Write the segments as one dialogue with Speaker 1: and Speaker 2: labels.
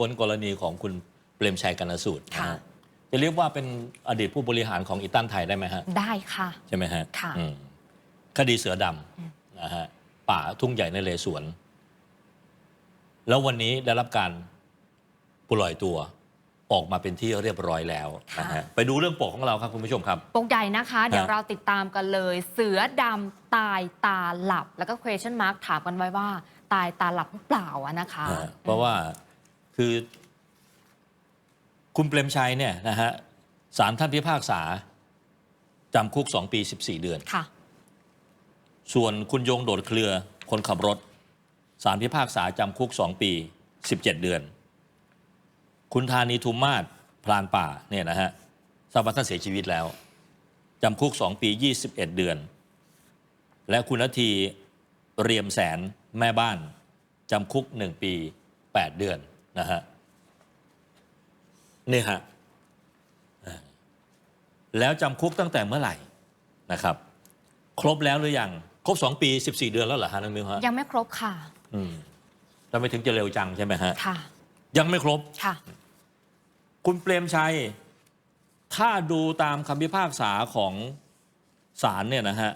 Speaker 1: พ้นกรณีของคุณเปรมชัยกนสูตรนะ
Speaker 2: ค่ะ
Speaker 1: ฮะจะเรียกว่าเป็นอดีตผู้บริหารของอีตันไทยได้ไหมฮะ
Speaker 2: ได้ค่ะ
Speaker 1: ใช่ไหมฮะ
Speaker 2: ค่ะ
Speaker 1: อืมคดีเสือดำนะฮะป่าทุ่งใหญ่ในเลสวน แล้ววันนี้ได้รับการปล่อยตัว ออกมาเป็นที่เรียบร้อยแล้วนะฮะ
Speaker 2: ค่ะ
Speaker 1: ไปดูเรื่องปกของเราครับคุณผู้ชมครับ
Speaker 2: ปกใหญ่นะคะ เดี๋ยว
Speaker 1: ฮะ
Speaker 2: เราติดตามกันเลย เสือดำตายตาหลับ แล้วก็ question mark ถามกันไว้ว่า ตายตาหลับหรือเปล่าอะนะคะ
Speaker 1: ฮะเพราะว่า คือ คุณเปรมชัยเนี่ยนะฮะสารท่านพิพากษาจำคุก 2 ปี 14 เดือน
Speaker 2: ค่ะ
Speaker 1: ส่วนคุณยงโดดเครือคนขับรถสารพิพากษาจำคุก 2 ปี 17 เดือน คุณธานีทุมมาศพลานป่าเนี่ยนะฮะทราบว่าท่านเสียชีวิตแล้วจำคุก 2 ปี 21 เดือน และคุณนาทีเรียมแสนแม่บ้านจำคุก 1 ปี 8 เดือน นะฮะนี่ฮะอ่าแล้วจำคุกตั้งแต่เมื่อไหร่นะครับ ครบแล้วหรือยังครบ 2 ปี 14 เดือนแล้วเหรอฮะน้องมิวฮะ
Speaker 2: ยังไม่ครบค่ะ
Speaker 1: อืมทำไมถึงจะเร็วจังใช่ไหมฮะ
Speaker 2: ค่ะ
Speaker 1: ยังไม่ครบ
Speaker 2: ค่ะ
Speaker 1: คุณเปรมชัย ถ้าดูตามคำพิพากษาของศาลเนี่ยนะฮะ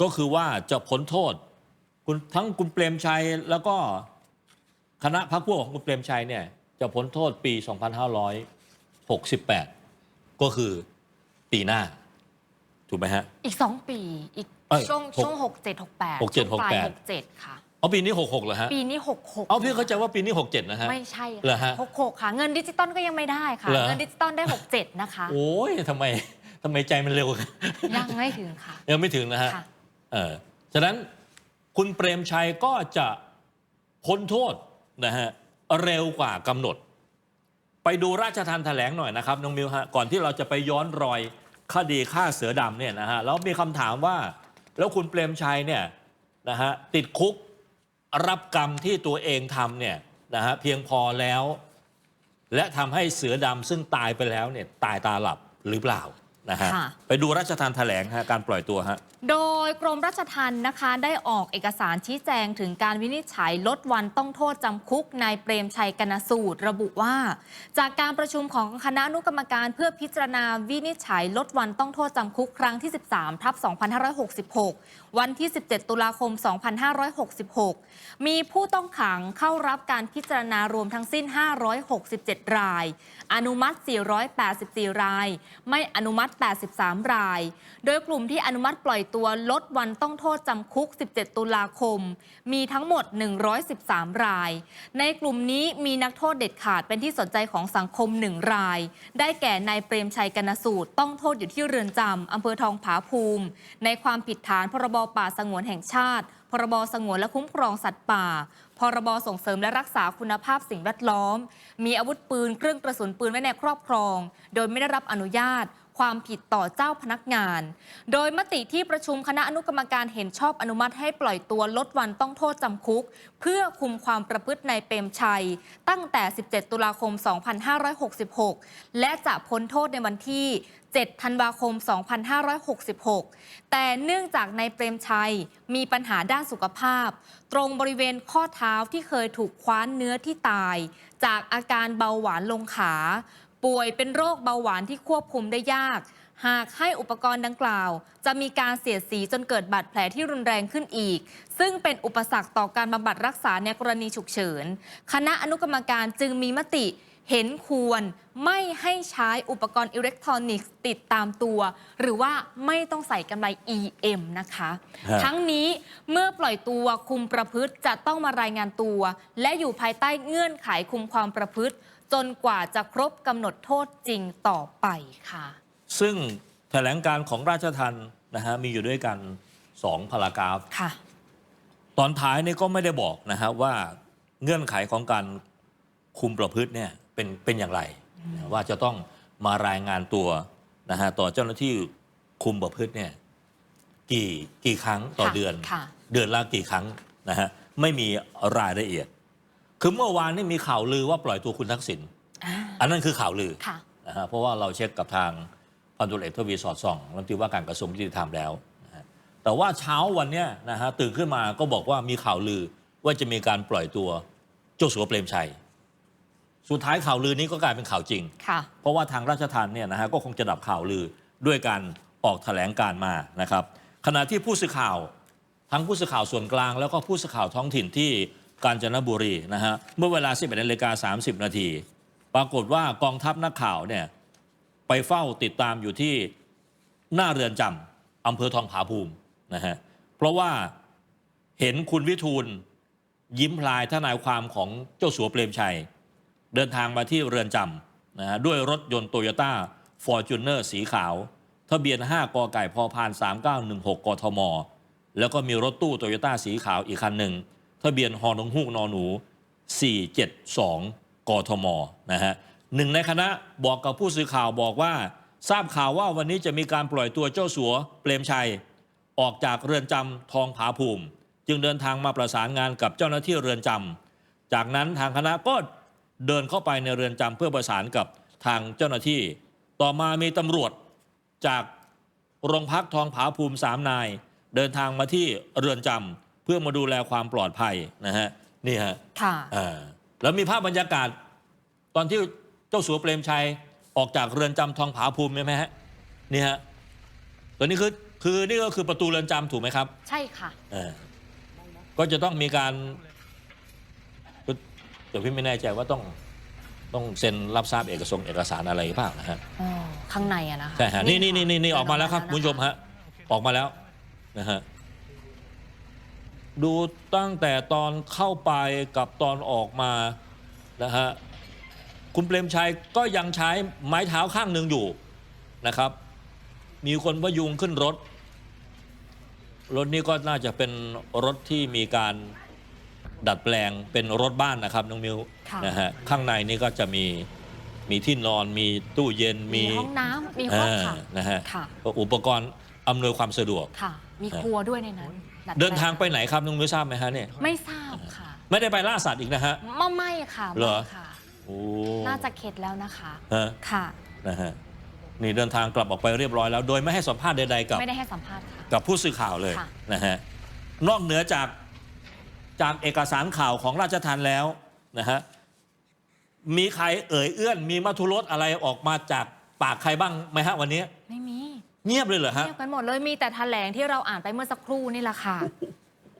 Speaker 1: ก็คือว่าจะพ้นโทษ คุณทั้งคุณเปรมชัยแล้วก็ คณะพรรคพวกของคุณเปรมชัยเนี่ยจะพ้นโทษปี 2568 ก็คือปีหน้า ถูกไหมฮะ
Speaker 2: อีกสองปีอีก
Speaker 1: เอ้ย
Speaker 2: ช่วง
Speaker 1: หก
Speaker 2: ช่วงหกเจ็ดหกแปด
Speaker 1: หกเจ็ดหกแปด
Speaker 2: หกเจ็ดค่ะ
Speaker 1: เอาปีนี้ 66เหรอฮะ
Speaker 2: ปีนี้หกหก
Speaker 1: เอาพี่เข้าใจว่าปีนี้ 67 นะฮะ
Speaker 2: ไม่ใช่
Speaker 1: เหรอฮะ
Speaker 2: หกหกค่ะ เงินดิจิตอลก็ยังไม่ได้ค่ะ
Speaker 1: เหรอ
Speaker 2: เงินดิจิตอลได้หกเจ็ดนะคะ
Speaker 1: โอ้ยทำไมทำไมใจมันเร็ว
Speaker 2: ยังไม่ถึงค่ะ
Speaker 1: ยังไม่ถึงนะฮะ
Speaker 2: ค่ะ
Speaker 1: เออฉะนั้นคุณเปรมชัยก็จะพ้นโทษ นะฮะเร็วกว่ากำหนด ไปดูราชทันแถลงหน่อยนะครับน้องมิวฮะก่อนที่เราจะไปย้อนรอยคดีฆ่าเสือดำเนี่ยนะฮะแล้วมีคำถามว่า แล้วคุณเปรมชัยเนี่ยนะฮะติดคุกรับกรรมที่ตัวเองทำเนี่ยนะฮะเพียงพอแล้ว และทำให้เสือดำซึ่งตายไปแล้วเนี่ยตายตาหลับหรือเปล่า นะฮะ
Speaker 2: ค่ะ
Speaker 1: ไปดูราชทันแถลงฮะการปล่อยตัวฮะ
Speaker 2: โดยกรมราชทัณฑ์นะคะ ได้ออกเอกสารชี้แจงถึงการวินิจฉัยลดวันต้องโทษจำคุกนายเปรมชัยกนสูตร ระบุว่า จากการประชุมของคณะอนุกรรมการเพื่อพิจารณาวินิจฉัยลดวันต้องโทษจำคุกครั้งที่ 13ทับ2566 วันที่ 17 ตุลาคม 2566 มีผู้ต้องขังเข้ารับการพิจารณารวมทั้งสิ้น 567 ราย อนุมัติ 484 ราย ไม่อนุมัติ 83 ราย โดยกลุ่มที่อนุมัติปล่อยตัวลดวันต้องโทษจำคุก 17 ตุลาคม มีทั้งหมด 113 ราย ในกลุ่มนี้มีนักโทษเด็ดขาดเป็นที่สนใจของสังคม 1 ราย ได้แก่นายเปรมชัยกนสูตร ต้องโทษอยู่ที่เรือนจำอำเภอทองผาภูมิ ในความผิดฐานพรบป่าสงวนแห่งชาติ พรบสงวนและคุ้มครองสัตว์ป่า พรบส่งเสริมและรักษาคุณภาพสิ่งแวดล้อม มีอาวุธปืนเครื่องกระสุนปืนไว้ในครอบครอง โดยไม่ได้รับอนุญาต ความผิดต่อเจ้าพนักงาน โดยมติที่ประชุมคณะอนุกรรมการเห็นชอบอนุมัติให้ปล่อยตัวลดวันต้องโทษจำคุก เพื่อคุมความประพฤติในเปรมชัย ตั้งแต่ 17 ตุลาคม 2566 และจะพ้นโทษในวันที่ 7 ธันวาคม 2566 แต่เนื่องจากนายเปรมชัยมีปัญหาด้านสุขภาพ ตรงบริเวณข้อเท้าที่เคยถูกคว้านเนื้อที่ตาย จากอาการเบาหวานลงขา ป่วยเป็นโรคเบาหวานที่ควบคุมได้ยาก หากให้อุปกรณ์ดังกล่าว จะมีการเสียดสีจนเกิดบาดแผลที่รุนแรงขึ้นอีก ซึ่งเป็นอุปสรรคต่อการบำบัดรักษาในกรณีฉุกเฉิน คณะอนุกรรมการจึงมีมติเห็นควรไม่ให้ใช้อุปกรณ์อิเล็กทรอนิกส์ติดตามตัว หรือว่าไม่ต้องใส่กำไร EM นะคะ
Speaker 1: ฮะ
Speaker 2: ทั้งนี้เมื่อปล่อยตัวคุมประพฤติจะต้องมารายงานตัว และอยู่ภายใต้เงื่อนไขคุมความประพฤติ จนกว่าจะครบกำหนดโทษจริงต่อไปค่ะ
Speaker 1: ซึ่งแถลงการของราชทันนะฮะมีอยู่ด้วยกันสองพารากราฟ
Speaker 2: ค่ะ
Speaker 1: ตอนท้ายนี่ก็ไม่ได้บอกนะฮะว่าเงื่อนไขของการคุมประพฤติเนี่ยเป็นเป็นอย่างไรนะว่าจะต้องมารายงานตัวนะฮะต่อเจ้าหน้าที่คุมประพฤติเนี่ยกี่กี่ครั้งต่อ
Speaker 2: ค่ะ
Speaker 1: เดือน
Speaker 2: ค่ะ
Speaker 1: เดือนละกี่ครั้งนะฮะไม่มีรายละเอียด คือเมื่อวานนี่มีข่าวลือว่าปล่อยตัวคุณทักษิณ
Speaker 2: อ่า
Speaker 1: อันนั้นคือข่าวลือ
Speaker 2: ค่ะ
Speaker 1: นะฮะเพราะว่าเราเช็คกับทางพันตุเอกทวีสอดส่องรัฐมนตรีว่าการกระทรวงยุติธรรมแล้วนะฮะแต่ว่าเช้าวันเนี้ยนะฮะตื่นขึ้นมาก็บอกว่ามีข่าวลือว่าจะมีการปล่อยตัวเจ้าสัวเปรมชัย สุดท้ายข่าวลือนี้ก็กลายเป็นข่าวจริง
Speaker 2: ค่ะ
Speaker 1: เพราะว่าทางราชทัณฑ์เนี่ยนะฮะก็คงจะดับข่าวลือด้วยการออกแถลงการมานะครับ ขณะที่ผู้สื่อข่าว ทั้งผู้สื่อข่าวส่วนกลางแล้วก็ผู้สื่อข่าวท้องถิ่นที่ กาญจนบุรีนะฮะเมื่อเวลา 11นาฬิกา30 นาทีปรากฏว่ากองทัพนักข่าวเนี่ยไปเฝ้าติดตามอยู่ที่หน้าเรือนจำอำเภอทองผาภูมินะฮะเพราะว่าเห็นคุณวิทูลยิ้มพลายทนายความของเจ้าสัวเปรมชัย เดินทางมาที่เรือนจำนะฮะด้วยรถยนต์โตโยต้าฟอร์จูเนอร์สีขาว ทะเบียน 5 กไก่พอพาน 3916 กทม แล้วก็มีรถตู้โตโยต้าสีขาวอีกคันหนึ่ง ทะเบียนฮอนงฮูกนอหนู 472 กทมนะฮะหนึ่งในคณะบอกกับผู้สื่อข่าวบอกว่า ทราบข่าวว่าวันนี้จะมีการปล่อยตัวเจ้าสัวเปรมชัย ออกจากเรือนจำทองผาภูมิ จึงเดินทางมาประสานงานกับเจ้าหน้าที่เรือนจำจากนั้นทางคณะก็เดินเข้าไปในเรือนจำเพื่อประสานกับทางเจ้าหน้าที่ ต่อมามีตำรวจจากโรงพักทองผาภูมิสามนาย เดินทางมาที่เรือนจำ พื่อมาดูแลความปลอดภัยนะฮะนี่ฮะ
Speaker 2: ค่ะ
Speaker 1: อ่าแล้วมีภาพบรรยากาศ ตอนที่เจ้าสัวเปรมชัยออกจากเรือนจำทองผาภูมิใช่ไหมฮะนี่ฮะตัวนี้คือคือนี่ก็คือประตูเรือนจำถูกไหมครับ
Speaker 2: ใช่ค่ะ
Speaker 1: เออก็จะต้องมีการแต่พี่ไม่แน่ใจว่าต้องต้องเซ็นรับทราบเอกสงเอกสารอะไรหรือเปล่านะฮะ
Speaker 2: อ๋อข้างในอะนะคะ
Speaker 1: ใช่ฮะนี่นี่นี่นี่นี่ออกมาแล้วครับ
Speaker 2: เดิ
Speaker 1: คุณ
Speaker 2: น
Speaker 1: ผู้ชมฮะออกมาแล้วนะฮะ ดูตั้งแต่ตอนเข้าไปกับตอนออกมานะฮะคุณเปรมชัยก็ยังใช้ไม้เท้าข้างหนึ่งอยู่นะครับ มีคนพยุงขึ้นรถ รถนี้ก็น่าจะเป็นรถที่มีการดัดแปลงเป็นรถบ้านนะครับน้องมิว
Speaker 2: ค่ะ
Speaker 1: นะฮะข้างในนี่ก็จะมีมีที่นอนมีตู้เย็น
Speaker 2: มี
Speaker 1: มี
Speaker 2: ห้องน้ำมีห้องค่ะ
Speaker 1: อ่านะฮะ
Speaker 2: ค่ะ
Speaker 1: อุปกรณ์อำนวยความสะดวก
Speaker 2: ค่ะ มีครัวด้วยในนั้น แปล
Speaker 1: เดินทางไปไหนครับน้องมิวทราบไหมฮะเนี่ย
Speaker 2: ไม่ทราบค่ะ
Speaker 1: ไม่ได้ไปล่าสัตว์อีกนะฮะ
Speaker 2: ไม่ไม่ค่ะ
Speaker 1: เหรอ
Speaker 2: ไม่ค่ะ
Speaker 1: โอ้
Speaker 2: น่าจะเข็ดแล้วนะคะ
Speaker 1: ฮะ
Speaker 2: ค่ะ
Speaker 1: นะฮะนี่เดินทางกลับออกไปเรียบร้อยแล้ว โดยไม่ให้สัมภาษณ์ใดๆกับ
Speaker 2: ไม่ได้ให้สัมภาษณ์ค่ะ
Speaker 1: กับผู้สื่อข่าวเลย
Speaker 2: ค่ะ
Speaker 1: นะฮะนอกเหนือจากจากเอกสารข่าวของราชทันแล้วนะฮะมีใครเอ่ยเอื้อน มีมัทุรสอะไรออกมาจากปากใครบ้างไหมฮะวันนี้
Speaker 2: ไม่มี
Speaker 1: เงียบเลยเหรอฮะ
Speaker 2: เงียบกันหมดเลยมีแต่แถลงที่เราอ่านไปเมื่อสักครู่นี่แหละค่ะ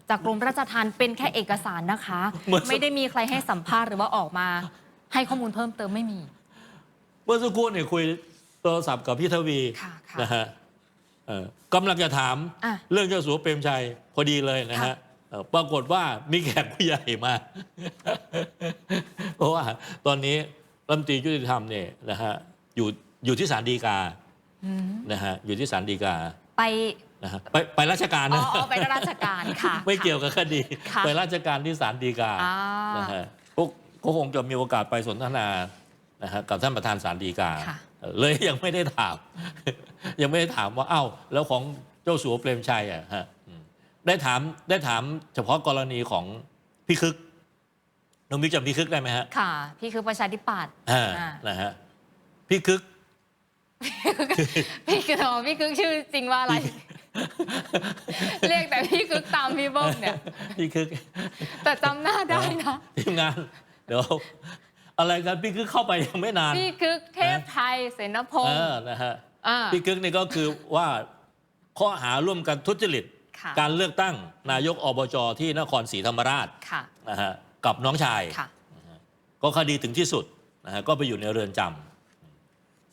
Speaker 2: จากกรมราชทัณฑ์เป็นแค่เอกสารนะคะ
Speaker 1: เมื่อสัก
Speaker 2: ไม่ได้มีใครให้สัมภาษณ์หรือว่าออกมา ให้ข้อมูลเพิ่มเติมไม่มี
Speaker 1: เมื่อสักครู่เนี่ยคุยโทรศัพท์กับพี่ทวี
Speaker 2: ค่ะค่ะ
Speaker 1: นะฮะเอ่อกำลังจะถาม
Speaker 2: อะ
Speaker 1: เรื่องเจ้าสัวเปรมชัยพอดีเลยนะฮะ
Speaker 2: ค่ะ
Speaker 1: เอ่อปรากฏว่ามีแขกผู้ใหญ่มา เพราะว่าตอนนี้รัฐมนตรียุติธรรมเนี่ยนะฮะอยู่อยู่ที่ศาลฎีกา
Speaker 2: อืม
Speaker 1: นะฮะอยู่ที่ศาลฎีกา
Speaker 2: ไป
Speaker 1: นะฮะไปไปราชการ
Speaker 2: อ๋อ
Speaker 1: นะ
Speaker 2: อ๋อไปราชการค่ะ
Speaker 1: ไม่เกี่ยวกับคดี
Speaker 2: ค่ะ
Speaker 1: ไปราชการที่ศาลฎีกา
Speaker 2: อ่า
Speaker 1: นะฮะก็ก็คงจะมีโอกาสไปสนทนานะฮะกับท่านประธานศาลฎีกา
Speaker 2: ค่ะ
Speaker 1: เลยยังไม่ได้ถาม ยังไม่ได้ถามว่าเอ้าแล้วของเจ้าสัวเปรมชัยอะฮะอืมได้ถามได้ถามเฉพาะกรณีของพี่คึกน้องมิกจำพี่คึกได้ไหมฮะ
Speaker 2: ค่ะ พี่คือประชาธิปัตย์
Speaker 1: อ่า
Speaker 2: อ่า
Speaker 1: นะฮะพี่คึก
Speaker 2: พี่คืออ๋อพี่คือชื่อจริงว่าอะไร เรียกแต่พี่คือตามพี่เบิ้มเนี่ย
Speaker 1: พี่คึก
Speaker 2: แต่จำหน้าได้นะ
Speaker 1: ทีมงาน เดี๋ยว อะไรกันพี่คึกเข้าไปยังไม่นาน
Speaker 2: พี่คือเทพไทยเสนพง
Speaker 1: เอ
Speaker 2: ศ์
Speaker 1: อนะฮะ
Speaker 2: อ่า
Speaker 1: พี่คึกนี่ก็คือว่าข้อหาร่วมกันทุจริต
Speaker 2: ค่ะ
Speaker 1: การเลือกตั้งนายกอบจที่นครศรีธรรมราช
Speaker 2: ค่ะ
Speaker 1: นะฮะกับน้องชาย
Speaker 2: ค่ะ
Speaker 1: ก็คดีถึงที่สุดนะฮะก็ไปอยู่ในเรือนจำ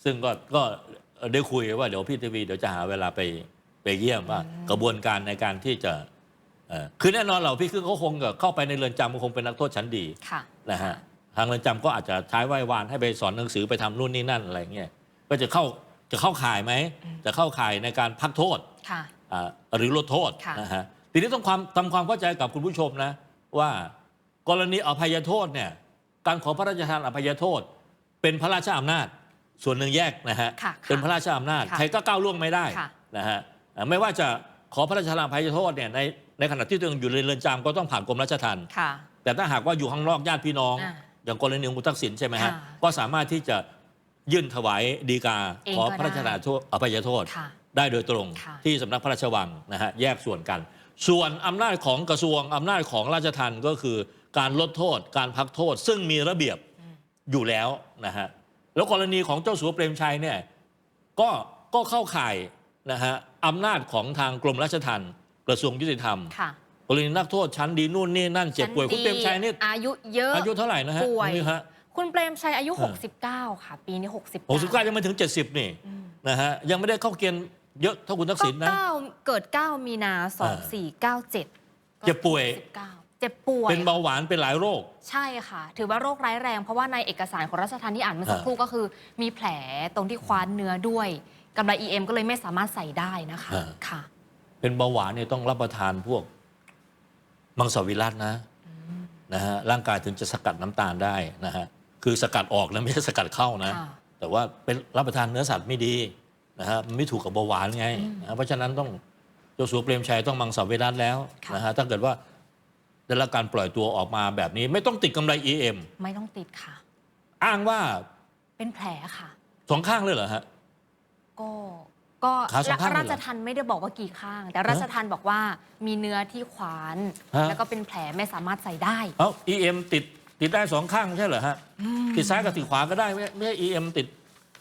Speaker 1: ซึ่งก็ก็ได้คุยว่าเดี๋ยวพี่ทีวีเดี๋ยวจะหาเวลาไปไปเยี่ยมว่ากระบวนการในการที่จะเอ่อคือแน่นอนเราพี่คือเขาคงจะเข้าไปในเรือนจำก็คงเป็นนักโทษชั้นดี
Speaker 2: ค่ะ
Speaker 1: นะฮะทางเรือนจำก็อาจจะใช้ไหว้วานให้ไปสอนหนังสือไปทำนู่นนี่นั่นอะไรเงี้ยก็จะเข้าจะเข้าข่ายไหม
Speaker 2: อืม
Speaker 1: จะเข้าข่ายในการพักโทษ
Speaker 2: ค่ะ
Speaker 1: อ่าหรือลดโทษ
Speaker 2: ค่ะ
Speaker 1: นะฮะทีนี้ต้องความทำความเข้าใจกับคุณผู้ชมนะ ว่ากรณีอภัยโทษเนี่ยการขอพระราชทานอภัยโทษเป็นพระราชอำนาจ ส่วนหนึ่งแยกนะฮะ
Speaker 2: ค่ะค่ะ
Speaker 1: เป็นพระราชอำนาจ
Speaker 2: ค่ะ
Speaker 1: ใครก็ก้าวล่วงไม่ได้
Speaker 2: ค่ะ
Speaker 1: นะฮะอ่าไม่ว่าจะขอพระราชทานอภัยโทษเนี่ยในในขณะที่ตัวเองอยู่ในเรือนจำก็ต้องผ่านกรมราชทัณฑ์
Speaker 2: ค่ะ
Speaker 1: แต่ถ้าหากว่าอยู่ข้างนอกญาติพี่น้อง
Speaker 2: อ่า
Speaker 1: อย่างกรณีของคุณทักษิณใช่ไหมฮะ
Speaker 2: ค่ะ
Speaker 1: ก็สามารถที่จะยื่นถวายดีกา
Speaker 2: เอง
Speaker 1: ขอ
Speaker 2: ก็
Speaker 1: พระราชทานโทษอภัยโทษ
Speaker 2: ค่ะ
Speaker 1: ได้โดยตรง
Speaker 2: ค่ะ
Speaker 1: ที่สำนักพระราชวังนะฮะแยกส่วนกัน ส่วนอำนาจของกระทรวงอำนาจของราชทัณฑ์ก็คือการลดโทษ การพักโทษ ซึ่งมีระเบียบอยู่แล้วนะฮะ แล้วกรณีของเจ้าสัวเปรมชัยเนี่ยก็ก็เข้าข่ายนะฮะอำนาจของทางกรมราชทัณฑ์กระทรวงยุติธรรม
Speaker 2: ค่ะ
Speaker 1: กรณีนักโทษชั้นดีนู่นนี่นั่นเจ็บป่วยคุณเปรมชัยนี่
Speaker 2: อายุเยอะ
Speaker 1: อายุเท่าไหร่นะฮะ
Speaker 2: ป่วย
Speaker 1: นี่ฮะ
Speaker 2: คุณเปรมชัยอายุ
Speaker 1: อ่า
Speaker 2: 69 ค่ะ ปีนี้ 69
Speaker 1: หกสิบเก้ายังไม่ถึง 70 นี่
Speaker 2: อืม
Speaker 1: นะฮะยังไม่ได้เข้าเกณฑ์เยอะเท่าคุณทัก
Speaker 2: ก็
Speaker 1: ษิณนะ
Speaker 2: เก้าเกิด 9 มีนา 2497
Speaker 1: เจ็บป่วย
Speaker 2: 69เจ็บป่วย
Speaker 1: เป็นเบาหวานเป็นหลายโรค
Speaker 2: ใช่ค่ะ ถือว่าโรคร้ายแรง เพราะว่าในเอกสารของรัชทันที่อ่านเมื่อสัก
Speaker 1: อ่า
Speaker 2: ครู่ก็คือ มีแผลตรงที่คว้านเนื้อด้วยกำไร EM ก็เลยไม่สามารถใส่ได้นะคะค่ะ
Speaker 1: เป็นเบาหวานเนี่ยต้องรับประทานพวกมังสวิรัตนะนะฮะร่างกายถึงจะสกัดน้ำตาลได้นะฮะคือสกัดออกนะไม่ใช่สกัดเข้านะ
Speaker 2: ค่ะ
Speaker 1: แต่ว่าเป็นรับประทานเนื้อสัตว์ไม่ดีนะฮะมันไม่ถูกกับเบาหวานไงนะฮะเพราะฉะนั้นต้องเจ้าสัวเปรมชัยต้องมังสวิรัตแล้ว
Speaker 2: ค่ะ
Speaker 1: นะฮะถ้าเกิดว่า ได้รับการปล่อยตัวออกมาแบบนี้ ไม่ต้องติดกำไร EM
Speaker 2: ไม่ต้องติดค่ะ
Speaker 1: อ้างว่า
Speaker 2: เป็นแผลค่ะ
Speaker 1: สองข้างเลยเหรอฮะ
Speaker 2: ก็ก็
Speaker 1: ขาสองข้างเลยเหรอ
Speaker 2: ราชทันไม่ได้บอกว่ากี่ข้าง แต่ราชทันบอกว่ามีเนื้อที่ขวาน
Speaker 1: ฮะ
Speaker 2: แล้วก็เป็นแผลไม่สามารถใส่ได้
Speaker 1: เอ้า EM ติดติดได้สองข้างไม่ใช่เหรอฮะ ติดซ้ายกับติดขวาก็ได้ไม่ไม่ใช่ EM ติด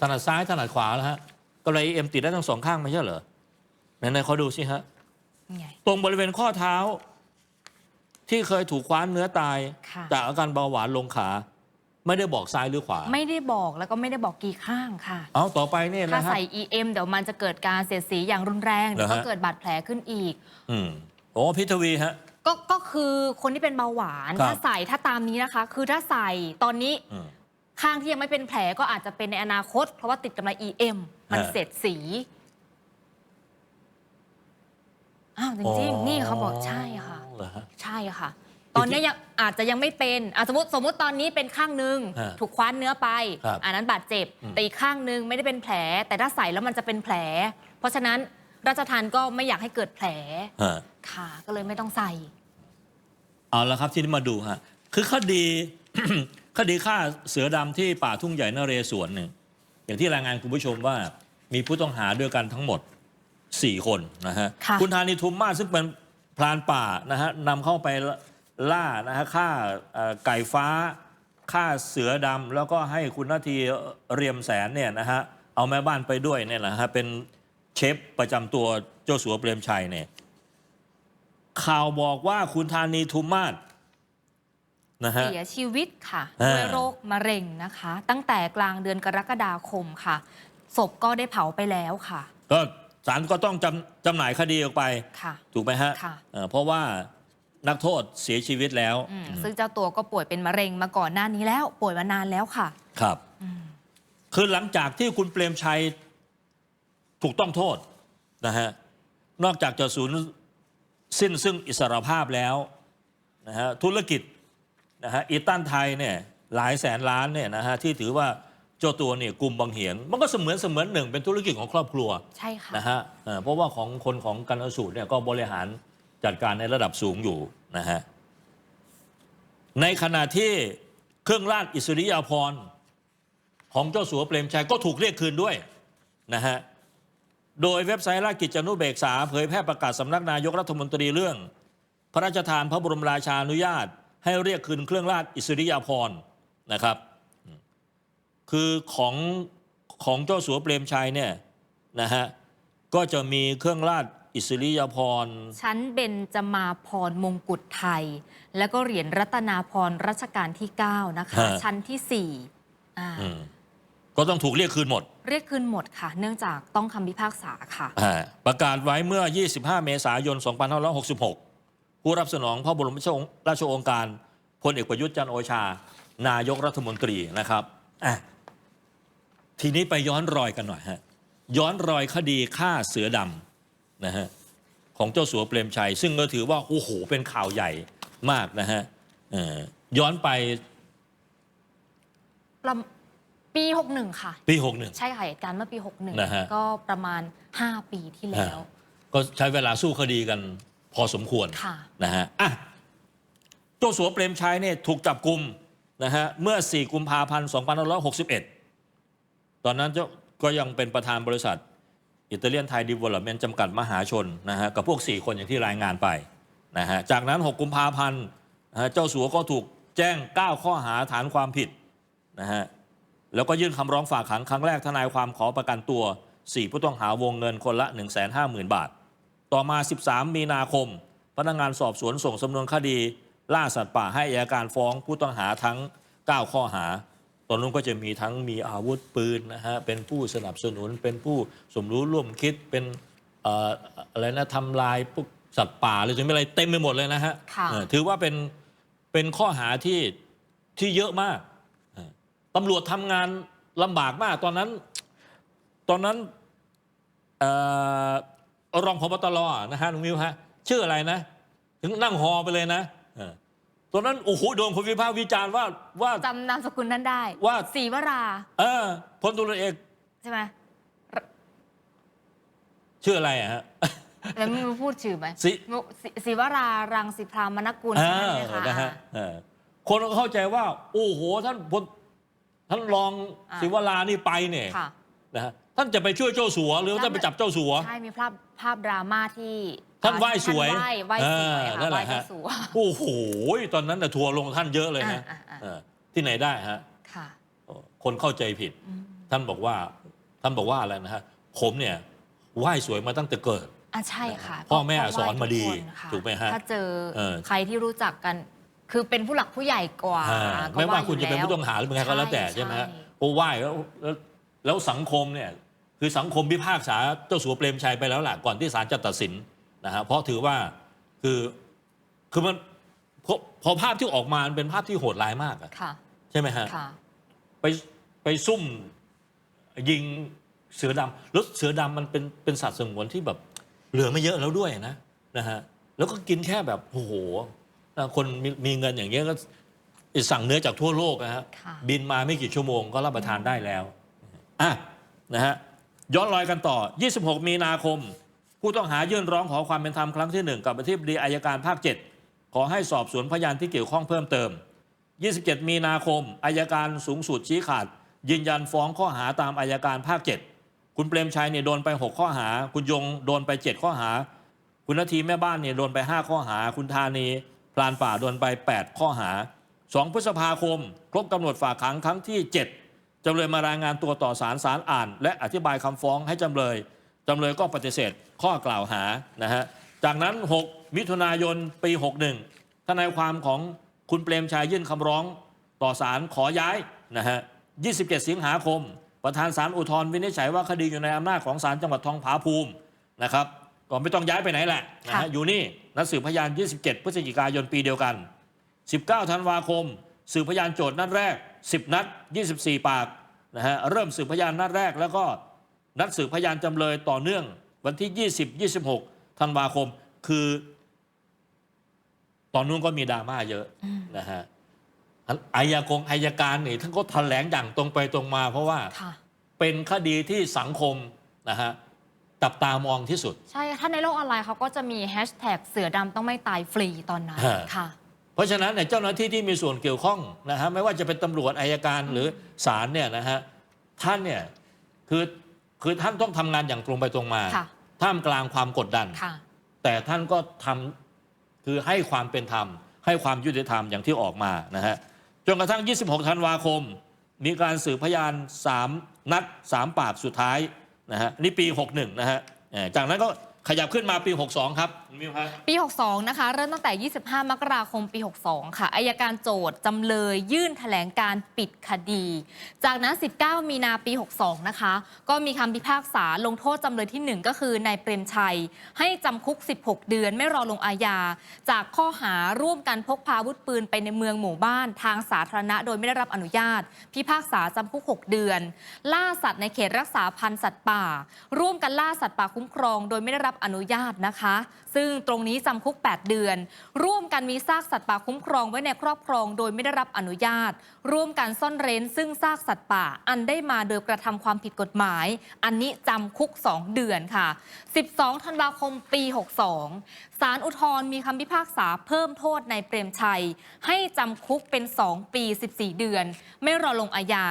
Speaker 1: ถนัดซ้ายถนัดขวาแล้วฮะก็เลย EM ติดได้ทั้งสองข้างไม่ใช่เหรอไหนๆขอดูสิฮะ
Speaker 2: ไง
Speaker 1: ตรงบริเวณข้อเท้า ที่เคยถูกคว้านเนื้อตาย
Speaker 2: ค่ะ
Speaker 1: จากอาการเบาหวานลงขา ไม่ได้บอกซ้ายหรือขวา
Speaker 2: ไม่ได้บอกแล้วก็ไม่ได้บอกกี่ข้างค่ะ
Speaker 1: เอาต่อไปเนี่ย
Speaker 2: ถ้า
Speaker 1: นะฮะ
Speaker 2: ใส่ EM เดี๋ยวมันจะเกิดการเสียดสีอย่างรุนแรงเดี๋ยวก็
Speaker 1: เหรอฮะ
Speaker 2: เกิดบาดแผลขึ้นอีก
Speaker 1: อืมโอ้พิทวีฮะ
Speaker 2: ก็ก็คือคนที่เป็นเบาหวาน
Speaker 1: ครับ
Speaker 2: ถ้าใส่ถ้าตามนี้นะคะ คือถ้าใส่ตอนนี้
Speaker 1: อืม
Speaker 2: ข้างที่ยังไม่เป็นแผลก็อาจจะเป็นในอนาคต เพราะว่าติดกำไร EM มัน
Speaker 1: ฮะ
Speaker 2: เสียดสีอ้าวจริงๆ นี่เขาบอกใช่ค่ะ
Speaker 1: เหรอฮะ
Speaker 2: ใช่ค่ะ ตอนนี้ยังอาจจะยังไม่เป็นอะสมมติสมมติตอนนี้เป็นข้างหนึ่ง
Speaker 1: ฮะ
Speaker 2: ถูกคว้านเนื้อไป
Speaker 1: ครับ
Speaker 2: อันนั้นบาดเจ็บ
Speaker 1: อืม
Speaker 2: แต่อีกข้างหนึ่งไม่ได้เป็นแผล แต่ถ้าใส่แล้วมันจะเป็นแผล เพราะฉะนั้นราชทันก็ไม่อยากให้เกิดแผล
Speaker 1: ฮะ
Speaker 2: ค่ะ ก็เลยไม่ต้องใส่
Speaker 1: เอาละครับที่นี่มาดูฮะคือคดี คดีฆ่าเสือดำที่ป่าทุ่งใหญ่นเรศวรเนี่ยอย่างที่รายงานคุณผู้ชมว่ามีผู้ต้องหาด้วยกันทั้งหมด 4 คนนะฮะ
Speaker 2: ค่ะ
Speaker 1: ณธานิทุมมาศซึ่งเป็น พรานป่านะฮะนำเข้าไปล่านะฮะฆ่าเอ่อไก่ฟ้าฆ่าเสือดำแล้วก็ให้คุณนาทีเรียมแสนเนี่ยนะฮะเอาแม่บ้านไปด้วยเนี่ยนะฮะเป็นเชฟประจำตัวเจ้าสัวเปรมชัยเนี่ยข่าวบอกว่าคุณธานีทุมมาศนะฮะ
Speaker 2: เสียชีวิตค่ะ
Speaker 1: อ่า
Speaker 2: ด้วยโรคมะเร็งนะคะ ตั้งแต่กลางเดือนกรกฎาคมค่ะศพก็ได้เผาไปแล้วค่ะ
Speaker 1: ก็ ศาลก็ต้องจำจำหน่ายคดีออกไป
Speaker 2: ค่ะ
Speaker 1: ถูกไหมฮะ
Speaker 2: ค่ะ
Speaker 1: เอ่อเพราะว่านักโทษเสียชีวิตแล้ว
Speaker 2: อืมซึ่งเจ้าตัวก็ป่วยเป็นมะเร็งมาก่อนหน้านี้แล้ว ป่วยมานานแล้วค่ะ
Speaker 1: ครับ
Speaker 2: อืม
Speaker 1: คือหลังจากที่คุณเปรมชัยถูกต้องโทษนะฮะนอกจากจะสูญสิ้นซึ่งอิสรภาพแล้วนะฮะธุรกิจนะฮะอีตันไทยเนี่ยหลายแสนล้านเนี่ยนะฮะที่ถือว่า เจ้าตัวเนี่ยกลุ่มบางเหียน มันก็เสมือนเสมือนหนึ่งเป็นธุรกิจของครอบครัว
Speaker 2: ใช่ค่ะ
Speaker 1: นะฮะเอ่อเพราะว่าของคนของการสูตรเนี่ยก็บริหารจัดการในระดับสูงอยู่นะฮะในขณะที่เครื่องราชอิสริยาภรณ์ของเจ้าสัวเปรมชัยก็ถูกเรียกคืนด้วยนะฮะ โดยเว็บไซต์ราชกิจจานุเบกษาเผยแพร่ประกาศสำนักนายกรัฐมนตรีเรื่อง พระราชทานพระบรมราชานุญาต ให้เรียกคืนเครื่องราชอิสริยาภรณ์นะครับ คือของของเจ้าสัวเปรมชัยเนี่ยนะฮะก็จะมีเครื่องราชอิสริยาภรณ์
Speaker 2: ชั้นเบญจมาพรมงกุฎไทย แล้วก็เหรียญรัตนาพรรัชกาลที่ 9 นะคะ
Speaker 1: ฮะ
Speaker 2: ชั้นที่4อ่า
Speaker 1: อืมก็ต้องถูกเรียกคืนหมด
Speaker 2: เรียกคืนหมดค่ะ เนื่องจากต้องคำพิพากษาค่ะ
Speaker 1: อ่าประกาศไว้เมื่อ 25 เมษายน 2566 ผู้รับสนองพระบรมราชโองการพลเอกประยุทธ์จันทร์โอชา นายกรัฐมนตรีนะครับอะ ทีนี้ไปย้อนรอยกันหน่อยฮะย้อนรอยคดีฆ่าเสือดำนะฮะของเจ้าสัวเปรมชัย ซึ่งก็ถือว่าโอ้โหเป็นข่าวใหญ่มากนะฮะเอ่อย้อนไป
Speaker 2: ประปี61ค่ะ
Speaker 1: ปี61
Speaker 2: ใช่ค่ะเหตุการณ์เมื่อปี
Speaker 1: นะฮะ
Speaker 2: 61ก็ประมาณ5ปีที่แล้ว
Speaker 1: ก็ใช้เวลาสู้คดีกันพอสมควร
Speaker 2: ค่ะ
Speaker 1: นะฮะอะเจ้าสัวเปรมชัยเนี่ยถูกจับกลุ่มนะฮะเมื่อ 4 กุมภาพันธ์ 2561 ตอนนั้นเจ้าก็ยังเป็นประธานบริษัทอิตาเลียนไทยดีเวล o เมนต์จำกัดมหาชนนะฮะกับพวก 4 คนอย่างที่รายงานไปนะฮะจากนั้น 6 กุมภาพันธ์เจ้าสัวก็ถูกแจ้ง 9 ข้อหาฐานความผิดนะฮะแล้วก็ยื่นคำร้องฝากขังครั้งแรกทนายความขอประกันตัว 4 ผู้ต้องหาวงเงินคนละ 150,000 บาท ต่อมา 13 มีนาคม พนักงานสอบสวนส่งสำนวนคดี ล่าสัตว์ป่าให้อัยการฟ้องผู้ต้องหาทั้ง 9 ข้อหา ตอนนู้นก็จะมีทั้งมีอาวุธปืนนะฮะ เป็นผู้สนับสนุน เป็นผู้สมรู้ร่วมคิด เป็นเอ่ออะไรนะทำลายพวกสัตว์ป่าหรือจะไม่อะไรเต็มไปหมดเลยนะฮะ
Speaker 2: ค่ะ
Speaker 1: เออถือว่าเป็นเป็นข้อหาที่ที่เยอะมากเออตำรวจทำงานลำบากมาก ตอนนั้น ตอนนั้นเอ่อรองพบตรนะฮะลุงมิวฮะชื่ออะไรนะ ถึงนั่งฮอไปเลยนะเออ ตอนนั้นโอ้โหโดนคนวิพากษ์วิจารณ์ว่าว่า
Speaker 2: จำนามสกุลนั้นได้
Speaker 1: ว่า
Speaker 2: ศรีวรา
Speaker 1: เออพลตุลเอก
Speaker 2: ใช่ไหม
Speaker 1: ชื่ออะไรอะฮะ
Speaker 2: แล้วไม่รู้พูดชื่อไหม
Speaker 1: ศรี
Speaker 2: ศรีศรีวรารังสิพรามนกุล
Speaker 1: เอ
Speaker 2: ใช่ไหม
Speaker 1: อ
Speaker 2: คะ
Speaker 1: นะฮะเออคนก็เข้าใจว่า โอ้โห ท่านพลท่านรอง
Speaker 2: อ่า
Speaker 1: ศิวรานี่ไปเนี่ย
Speaker 2: ค่ะ
Speaker 1: นะฮะท่านจะไปช่วยเจ้าสัวหรือว่าท่านไปจับเจ้าสัว
Speaker 2: ใช่มีภาพภาพดราม่าที่
Speaker 1: ท่านไหว้สวย
Speaker 2: ท่านไหว้ไหว้สวย
Speaker 1: เออนั่
Speaker 2: ค่ะ
Speaker 1: น
Speaker 2: ไห
Speaker 1: แห
Speaker 2: ว้
Speaker 1: ละ
Speaker 2: เจ้า
Speaker 1: ฮะ
Speaker 2: สัว
Speaker 1: โอ้โหตอนนั้นน่ะทัวร์ลงท่านเยอะเลยนะ
Speaker 2: อ่าอ่าอ่า
Speaker 1: เออที่ไหนได้ฮะ
Speaker 2: ค่ะ
Speaker 1: คนเข้าใจผิด
Speaker 2: อืม
Speaker 1: ท่านบอกว่า ท่านบอกว่าอะไรนะฮะผมเนี่ยไหว้สวยมาตั้งแต่เกิด
Speaker 2: อะใช่ค่ะ
Speaker 1: พ่อแม่
Speaker 2: เพระ
Speaker 1: สอนมาดี
Speaker 2: ทุกคนค่ะ
Speaker 1: ถูกไหมฮะ
Speaker 2: ถ้าเจอ
Speaker 1: เออ
Speaker 2: ใครที่รู้จักกันคือเป็นผู้หลักผู้ใหญ่กว่า
Speaker 1: อ่า
Speaker 2: ก็
Speaker 1: ไม่ว่า
Speaker 2: อยู่
Speaker 1: คุณจะเป็น
Speaker 2: แล้ว
Speaker 1: ผู้ต้องหาหรือเป็นใครก็แล้วแต่ใช่ไหมฮะ
Speaker 2: ใช่
Speaker 1: โอ้ไหว้แล้วแล้วแล้วสังคมเนี่ยคือสังคมพิพากษาเจ้าสัวเปรมชัยไปแล้วล่ะก่อนที่ศาลจะตัดสิน นะฮะเพราะถือว่าคือคือมันพอพอภาพที่ออกมามันเป็นภาพที่โหดร้ายมากอะ
Speaker 2: ค่ะ
Speaker 1: ใช่ไหมฮะ
Speaker 2: ค่ะ
Speaker 1: ไปไปซุ่มยิงเสือดำแล้วเสือดำมันเป็นเป็นสัตว์สงวนที่แบบเหลือไม่เยอะแล้วด้วยนะนะฮะแล้วก็กินแค่แบบโอ้โหนะคนมีมีเงินอย่างเงี้ยก็สั่งเนื้อจากทั่วโลกนะฮะ
Speaker 2: ค่ะ
Speaker 1: บินมาไม่กี่ชั่วโมงก็รับประทานได้แล้วอะนะฮะย้อนรอยกันต่อ 26 มีนาคม ผู้ต้องหายื่นร้องขอความเป็นธรรมครั้งที่หนึ่งกับอธิบดีอายการภาค 7 ขอให้สอบสวนพยานที่เกี่ยวข้องเพิ่มเติม 27 มีนาคมอายการสูงสุดชี้ขาด ยืนยันฟ้องข้อหาตามอายการภาค 7 คุณเปรมชัยเนี่ยโดนไป 6 ข้อหา คุณยงโดนไป 7 ข้อหา คุณนาทีแม่บ้านเนี่ยโดนไป 5 ข้อหา คุณธานีพลานป่าโดนไป 8 ข้อหา 2 พฤษภาคม ครบกำหนดฝากขังครั้งที่ 7จำเลยมารายงานตัวต่อศาลศาลอ่าน และอธิบายคำฟ้องให้จำเลย จำเลยก็ปฏิเสธข้อกล่าวหานะฮะจากนั้น 6 มิถุนายนปี 61ทนายความของคุณเปรมชัยยื่นคำร้องต่อศาลขอย้ายนะฮะ 27 สิงหาคม ประธานศาลอุทธรณ์วินิจฉัยว่าคดีอยู่ในอำนาจของศาลจังหวัดทองผาภูมินะครับก็ไม่ต้องย้ายไปไหนแหละนะ
Speaker 2: ค่ะ
Speaker 1: ฮะอยู่นี่นัดสืบพยาน 27 พฤศจิกายนปีเดียวกัน 19 ธันวาคม สืบพยานโจทย์นัดแรก 10 นัด 24 ปากนะฮะเริ่มสืบพยานนัดแรกแล้วก็ นัดสืบพยานจำเลยต่อเนื่องวันที่ 20 26 ธันวาคม คือ ตอนนู้นก็มีดราม่าเยอะ
Speaker 2: อืม
Speaker 1: นะฮะอันอายากงอายการนี่ท่านก็แถลงอย่างตรงไปตรงมา เพราะว่า
Speaker 2: ค่ะ
Speaker 1: เป็นคดีที่สังคมนะฮะจับตามองที่สุด
Speaker 2: ใช่ ถ้าในโลกออนไลน์เขาก็จะมีแฮชแท็กเสือดำต้องไม่ตายฟรีตอนนั้น
Speaker 1: ฮะ
Speaker 2: ค่ะ
Speaker 1: เพราะฉะนั้นเนี่ยเจ้าหน้าที่ที่มีส่วนเกี่ยวข้องนะฮะไม่ว่าจะเป็นตำรวจอายการหรือศาลเนี่ยนะฮะท่านเนี่ยคือ คือท่านต้องทำงานอย่างตรงไปตรงมา
Speaker 2: ค่ะ
Speaker 1: ท่ามกลางความกดดัน
Speaker 2: ค่ะ
Speaker 1: แต่ท่านก็ทำคือให้ความเป็นธรรม ให้ความยุติธรรมอย่างที่ออกมานะฮะจนกระทั่ง 26 ธันวาคม มีการสืบพยาน 3 นัด 3 ปากสุดท้ายนะฮะนี่ปี 61 นะฮะเอ่อจากนั้นก็ ขยับขึ้นมาปี 62 ครับคุณมิวครับ
Speaker 2: ปี 62 นะคะ เริ่มตั้งแต่ 25 มกราคม ปี 62 ค่ะ อายการโจทย์จำเลยยื่นแถลงการปิดคดี จากนั้น 19 มีนาปี 62 นะคะ ก็มีคำพิพากษาลงโทษจำเลยที่ 1 ก็คือนายเปรมชัย ให้จำคุก 16 เดือนไม่รอลงอาญา จากข้อหาร่วมกันพกพาอาวุธปืนไปในเมืองหมู่บ้านทางสาธารณะ โดยไม่ได้รับอนุญาต พิพากษาจำคุก 6 เดือน ล่าสัตว์ในเขตรักษาพันธุ์สัตว์ป่า ร่วมกันล่าสัตว์ป่าคุ้มครอง โดยไม่ได้รับอนุญาตนะคะ ซึ่งตรงนี้จำคุก 8 เดือน ร่วมกันมีซากสัตว์ป่าคุ้มครองไว้ในครอบครองโดยไม่ได้รับอนุญาต ร่วมกันซ่อนเร้น ซึ่งซากสัตว์ป่าอันได้มาโดยกระทำความผิดกฎหมาย อันนี้จำคุก 2 เดือนค่ะ 12 ธันวาคมปี 62ศาลอุทธรณ์มีคำพิพากษาเพิ่มโทษในเปรมชัย ให้จำคุกเป็น 2 ปี 14 เดือน ไม่รอลงอาญา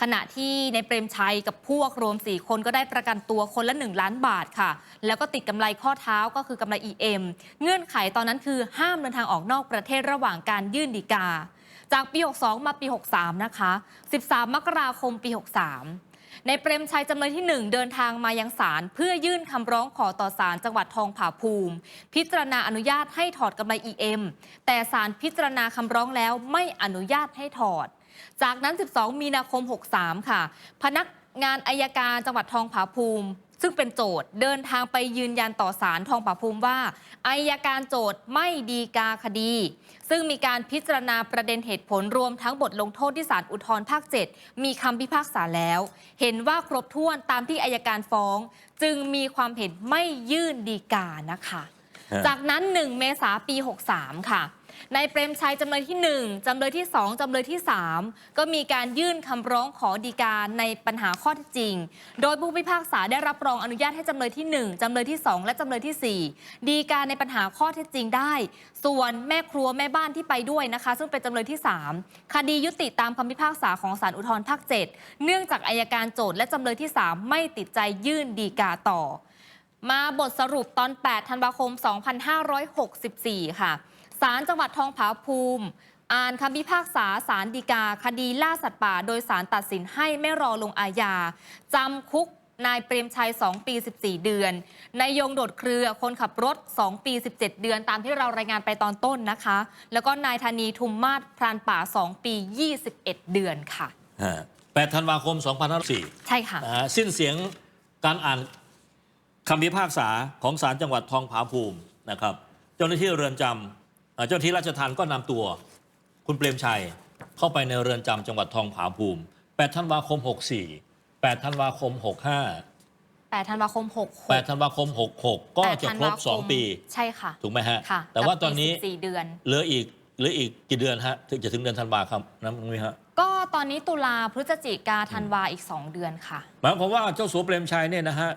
Speaker 2: ขณะที่ในเปรมชัยกับพวกรวม 4 คนก็ได้ประกันตัวคนละ 1 ล้านบาทค่ะ แล้วก็ติดกำไรข้อเท้าก็คือกำไร EM เงื่อนไขตอนนั้นคือห้ามเดินทางออกนอกประเทศระหว่างการยื่นดีกา จากปี 62 มาปี 63 นะคะ 13 มกราคมปี 63 ในเปรมชัยจำเลยที่ 1 เดินทางมายังศาลเพื่อยื่นคำร้องขอต่อศาลจังหวัดทองผาภูมิ พิจารณาอนุญาตให้ถอดกำไร EM แต่ศาลพิจารณาคำร้องแล้วไม่อนุญาตให้ถอด จากนั้น 12 มีนาคม 63 ค่ะ พนักงานอายการจังหวัดทองผาภูมิ ซึ่งเป็นโจทย์เดินทางไปยืนยันต่อศาลทองผาภูมิว่าอายการโจทย์ไม่ดีกาคดี ซึ่งมีการพิจารณาประเด็นเหตุผลรวมทั้งบทลงโทษที่ศาลอุทธรภาค 7 มีคำพิพากษาแล้ว เห็นว่าครบถ้วนตามที่อายการฟ้อง จึงมีความเห็นไม่ยื่นดีกานะคะ
Speaker 1: ฮะ
Speaker 2: จากนั้น 1 เมษาปี 63 ค่ะ นายเปรมชัยจำเลยที่ 1 จำเลยที่ 2 จำเลยที่ 3 ก็มีการยื่นคำร้องขอดีกาในปัญหาข้อเท็จจริง โดยผู้พิพากษาได้รับรองอนุญาตให้จำเลยที่ 1 จำเลยที่ 2 และจำเลยที่ 4 ดีกาในปัญหาข้อเท็จจริงได้ ส่วนแม่ครัวแม่บ้านที่ไปด้วยนะคะ ซึ่งเป็นจำเลยที่ 3 คดียุติตามคำพิพากษาของศาลอุทธรภาค7เนื่องจากอายการโจทย์และจำเลยที่ 3 ไม่ติดใจยื่นดีกาต่อมาบทสรุปตอน 8 ธันวาคม 2564 ค่ะ ศาลจังหวัดทองผาภูมิ อ่านคำพิพากษาศาลฎีกา คดีล่าสัตว์ป่า โดยศาลตัดสินให้ไม่รอลงอาญาจำคุกนายเปรมชัย 2 ปี 14 เดือน นายยงโดดเครือ คนขับรถ 2 ปี 17 เดือน ตามที่เรารายงานไปตอนต้นนะคะ แล้วก็นายธนีทุมมาศพรานป่า 2 ปี 21 เดือนค่ะ
Speaker 1: ฮะ8ธันวาคม 2504
Speaker 2: ใช่ค่ะ
Speaker 1: นะฮะสิ้นเสียงการอ่านคำพิพากษาของศาลจังหวัดทองผาภูมินะครับ เจ้าหน้าที่เรือนจำ เอ่อเจ้าหน้าที่ราชทัณฑ์ก็นำตัวคุณเปรมชัยเข้าไปในเรือนจำจังหวัดทองผาภูมิ 8 ธันวาคม 64 8 ธันวาคม 65
Speaker 2: 8 ธันวาคม66
Speaker 1: 8ธันวาคม 66 ก็จะครบ 2 ปี
Speaker 2: ใช่ค่ะ
Speaker 1: ถูกไหมฮะ
Speaker 2: ค่ะ
Speaker 1: แต่ว่าตอนนี้
Speaker 2: สี่เดือน
Speaker 1: เหลืออีกเหลืออีกกี่เดือนฮะ ถึงจะถึงเดือนธันวาครับน้ำมีฮะ
Speaker 2: ก็ตอนนี้ตุลาพฤศจิกาธันวาอีก 2 เดือนค่ะ
Speaker 1: หมายความว่าเจ้าสัวเปรมชัยเนี่ยนะฮะ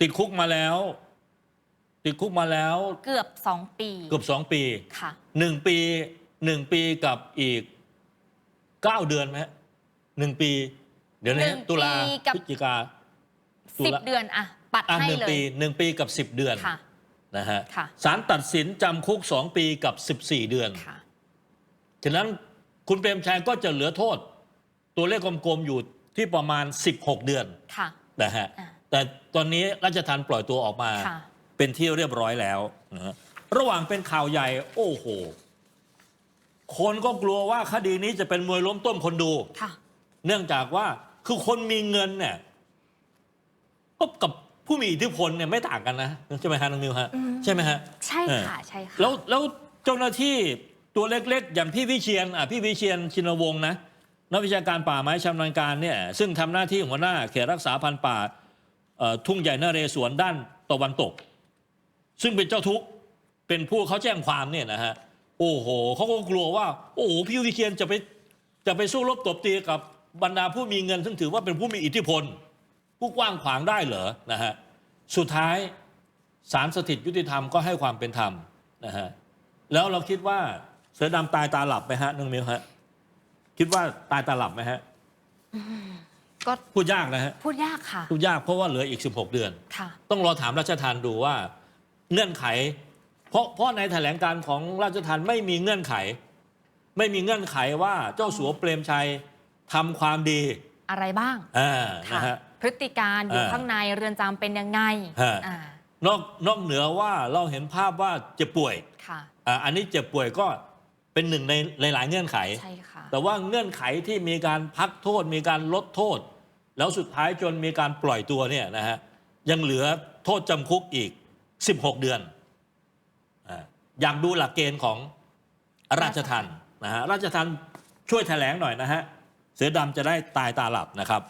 Speaker 1: ติดคุกมาแล้ว ติดคุกมาแล้ว
Speaker 2: เกือบ2ปี
Speaker 1: เกือบสองปี
Speaker 2: ค่ะ
Speaker 1: หนึ่งปีหนึ่งปีกับอีกเก้าเดือนไหมฮะหนึ่งปี เดี๋ยวนะ
Speaker 2: หนึ่
Speaker 1: ฮะ
Speaker 2: ง
Speaker 1: ตุลา
Speaker 2: ปีกับ
Speaker 1: พฤศจิกาตุลา
Speaker 2: 10เดือนอะปัด
Speaker 1: อะ
Speaker 2: ให้
Speaker 1: หนึ่ง
Speaker 2: เลย
Speaker 1: ปีหนึ่งปีกับสิบเดือน
Speaker 2: ค่ะ
Speaker 1: นะฮะ
Speaker 2: ค่ะ
Speaker 1: ศาลตัดสินจำคุกสองปีกับสิบสี่เดือน
Speaker 2: ค่ะ
Speaker 1: ฉะนั้นคุณเปรมชัยก็จะเหลือโทษ ตัวเลขกลมๆอยู่ที่ประมาณ 16 เดือน
Speaker 2: ค่ะ
Speaker 1: นะฮะ
Speaker 2: อะ
Speaker 1: แต่ตอนนี้ราชทันปล่อยตัวออกมา
Speaker 2: ค่ะ
Speaker 1: เป็นที่เรียบร้อยแล้วนะฮะระหว่างเป็นข่าวใหญ่ โอ้โห คนก็กลัวว่าคดีนี้จะเป็นมวยล้มต้มคนดู
Speaker 2: ค่ะ
Speaker 1: เนื่องจากว่าคือคนมีเงินเนี่ยก็กับผู้มีอิทธิพลเนี่ยไม่ต่างกันนะใช่ไหมฮะน้องนิวฮะ
Speaker 2: อืม
Speaker 1: ใช่ไหมฮะ
Speaker 2: ใช่
Speaker 1: เออ
Speaker 2: ค่ะ ใช่ค่ะ
Speaker 1: แล้วแล้วเจ้าหน้าที่ตัวเล็กๆ อย่างพี่วิเชียนอะพี่วิเชียนชินวงศ์นะนักวิชาการป่าไม้ชำนาญการเนี่ยซึ่งทำหน้าที่หัวหน้าเขตรักษาพันธุ์ป่าเอ่อทุ่งใหญ่นเรศวรด้านตะวันตก ซึ่งเป็นเจ้าทุกข์เป็นผู้เขาแจ้งความเนี่ยนะฮะโอ้โหเขาก็กลัวว่า โอ้โหพี่วิเชียนจะไปจะไปสู้รบตบตีกับบรรดาผู้มีเงิน ซึ่งถือว่าเป็นผู้มีอิทธิพล ผู้กว้างขวางได้เหรอนะฮะสุดท้ายศาลสถิตยุติธรรมก็ให้ความเป็นธรรมนะฮะแล้วเราคิดว่าเสือดำตายตาหลับไหมฮะน้องมิวฮะคิดว่าตายตาหลับไหมฮะ
Speaker 2: ก็
Speaker 1: พูดยากนะฮะ
Speaker 2: พูดยากค่ะ
Speaker 1: พูดยากเพราะว่าเหลืออีก 16 เดือน
Speaker 2: ค่ะ
Speaker 1: ต้องรอถามราชทานดูว่า เงื่อนไข เพราะเพราะในแถลงการของราชทานไม่มีเงื่อนไข ไม่มีเงื่อนไขว่าเจ้าสัวเปรมชัยทำความดี
Speaker 2: อะไรบ้าง
Speaker 1: อ่า
Speaker 2: ค่ะ
Speaker 1: นะฮะ
Speaker 2: พฤติการอยู่
Speaker 1: อ่า
Speaker 2: ข้างในเรือนจำเป็นยังไง
Speaker 1: ฮะ
Speaker 2: อ่า
Speaker 1: นอกนอกเหนือว่าเราเห็นภาพว่าเจ็บป่วย
Speaker 2: ค่ะ
Speaker 1: อ่าอันนี้เจ็บป่วยก็เป็นหนึ่งในหลายๆเงื่อนไข
Speaker 2: ใช่ค่ะ
Speaker 1: แต่ว่าเงื่อนไขที่มีการพักโทษ มีการลดโทษ แล้วสุดท้ายจนมีการปล่อยตัวเนี่ยนะฮะยังเหลือโทษจำคุกอีก 16 เดือนอายากดูหลักเกณฑ์ของราชทันนะฮะราชทันช่วยแถลงหน่อยนะฮะ เสือดำจะได้ตายตาหลับนะครับ